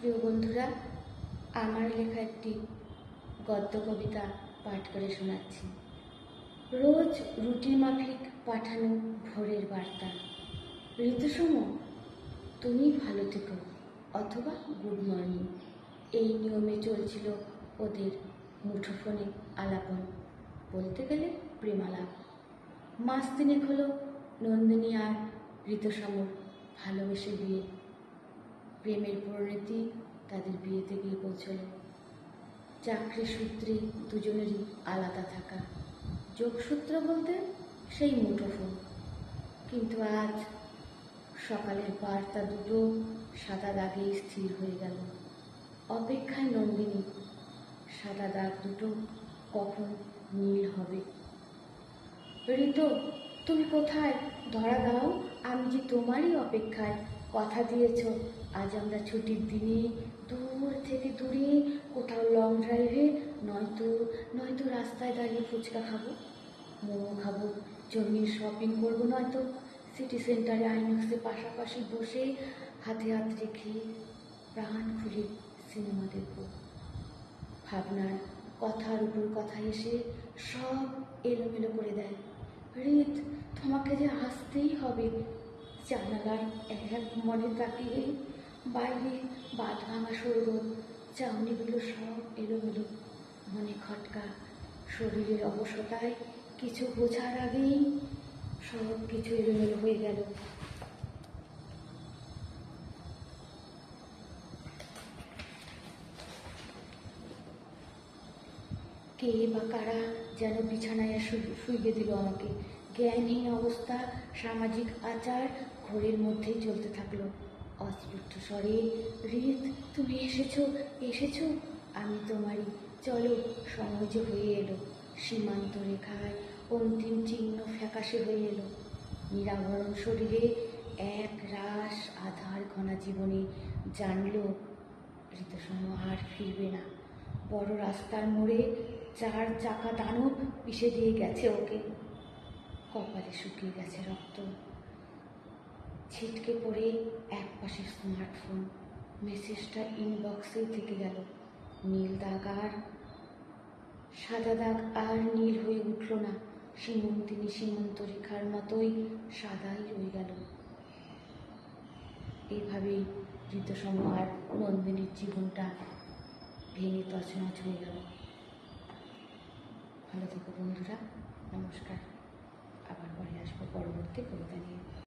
প্রিয় বন্ধুরা, আমার লেখা একটি গদ্য কবিতা পাঠ করে শোনাচ্ছি। রোজ রুটি মাফিক পাঠানো ভোরের বার্তা। ঋতুসম, তুমি ভালো থেকো অথবা গুড মর্নিং। এই নিয়মে চলছিল ওদের মুঠোফোনে আলাপন। বলতে গেলে প্রেমালাপ। মাস তিনেক হলো নন্দিনী আর ঋতুসমর ভালোবেসে বিয়ে। প্রেমের পরিণতি তাদের বিয়েতে গিয়ে পৌঁছল। চাকরি সূত্রে দুজনেরই আলাদা থাকা। যোগসূত্র বলতে সেই মুঠোফোন। কিন্তু আজ সকালের বার্তা দুটো সাদা দাগে স্থির হয়ে গেল। অপেক্ষায় নন্দিনী, সাদা দাগ দুটো কখন নীল হবে? ঋতু, তুমি কোথায়? ধরা দাও, আমি যে তোমারই অপেক্ষায় কথা দিয়েছ আজ আমরা ছুটির দিনে দূর থেকে দূরে কোথাও লং ড্রাইভে নয়তো নয়তো রাস্তায় দাঁড়িয়ে ফুচকা খাব, মোমো খাব, জমিয়ে শপিং করব, নয়তো সিটি সেন্টারে আইনক্সে পাশাপাশি বসে হাতে হাত রেখে প্রাণ খুলে সিনেমা দেখব। ভাবনার কথার উপর কথা এসে সব এলোমেলো করে দেয়। রিত, তোমাকে যে আসতেই হবে, জানালার এক মনে তাকিয়ে বাইরে বাদ ভাঙা সৌরভ চাউনিগুলো সব এলোমেলো মনে খটকা, শরীরের অবসতায় কিছু বোঝার আগেই সব কিছু এলোমেলো হয়ে গেল। কে বা কারা যেন বিছানায় শুইয়ে দিল আমাকে। জ্ঞানহীন অবস্থা, সামাজিক আচার ঘোরের মধ্যেই চলতে থাকল। অস্ফুট স্বরে, রিত, তুমি এসেছ এসেছ? আমি তোমারই চলো যে হয়ে এলো। সীমান্ত রেখায় অন্তিম চিহ্ন ফ্যাকাশে হয়ে এলো। নিরাভরণ শরীরে এক রাস আধার ঘনা জীবনে জানলো, ঋতুসম আর ফিরবে না। বড় রাস্তার মোড়ে চার চাকা দানব পিষে দিয়ে গেছে ওকে। কপালে শুকিয়ে গেছে রক্ত। ছিটকে পড়ে এক পাশে স্মার্টফোন মেসেজটা ইনবক্সেই থেকে গেল। নীল দাগ আর সাদা দাগ আর নীল হয়ে উঠল না। সীমন্তিনী সীমন্ত রেখার মতোই সাদাই রয়ে গেল। এইভাবেই ঋতুসম আর নন্দিনীর জীবনটা ভেঙে তছনছ হয়ে গেল। ভালো থেকো বন্ধুরা, নমস্কার। আবার পরে আসব পরবর্তী কবিতা নিয়ে।